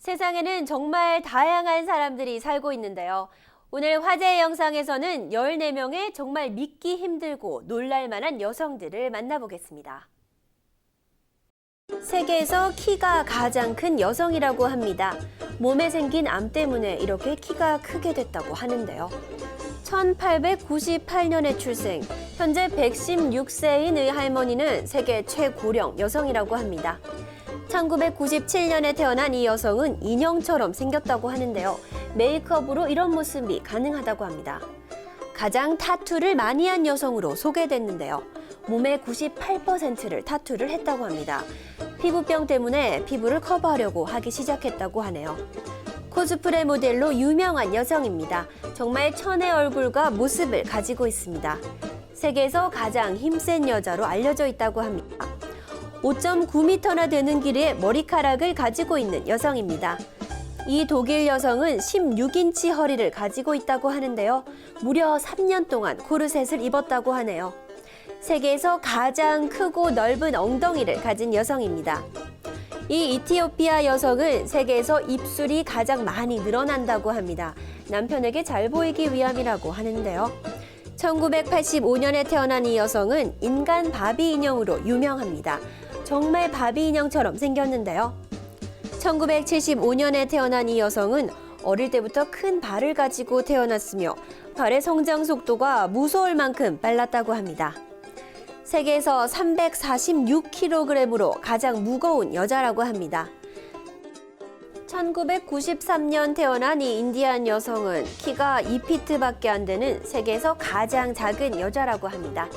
세상에는 정말 다양한 사람들이 살고 있는데요. 오늘 화제 영상에서는 14명의 정말 믿기 힘들고 놀랄만한 여성들을 만나보겠습니다. 세계에서 키가 가장 큰 여성이라고 합니다. 몸에 생긴 암 때문에 이렇게 키가 크게 됐다고 하는데요. 1898년에 출생, 현재 116세인 의 할머니는 세계 최고령 여성이라고 합니다. 1997년에 태어난 이 여성은 인형처럼 생겼다고 하는데요. 메이크업으로 이런 모습이 가능하다고 합니다. 가장 타투를 많이 한 여성으로 소개됐는데요. 몸의 98%를 타투를 했다고 합니다. 피부병 때문에 피부를 커버하려고 하기 시작했다고 하네요. 코스프레 모델로 유명한 여성입니다. 정말 천의 얼굴과 모습을 가지고 있습니다. 세계에서 가장 힘센 여자로 알려져 있다고 합니다. 5.9m나 되는 길이의 머리카락을 가지고 있는 여성입니다. 이 독일 여성은 16인치 허리를 가지고 있다고 하는데요. 무려 3년 동안 코르셋을 입었다고 하네요. 세계에서 가장 크고 넓은 엉덩이를 가진 여성입니다. 이 이티오피아 여성은 세계에서 입술이 가장 많이 늘어난다고 합니다. 남편에게 잘 보이기 위함이라고 하는데요. 1985년에 태어난 이 여성은 인간 바비 인형으로 유명합니다. 정말 바비 인형처럼 생겼는데요. 1975년에 태어난 이 여성은 어릴 때부터 큰 발을 가지고 태어났으며 발의 성장 속도가 무서울 만큼 빨랐다고 합니다. 세계에서 346kg으로 가장 무거운 여자라고 합니다. 1993년 태어난 이 인디안 여성은 키가 2피트밖에 안 되는 세계에서 가장 작은 여자라고 합니다.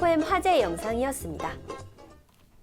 포엠 화제 영상이었습니다.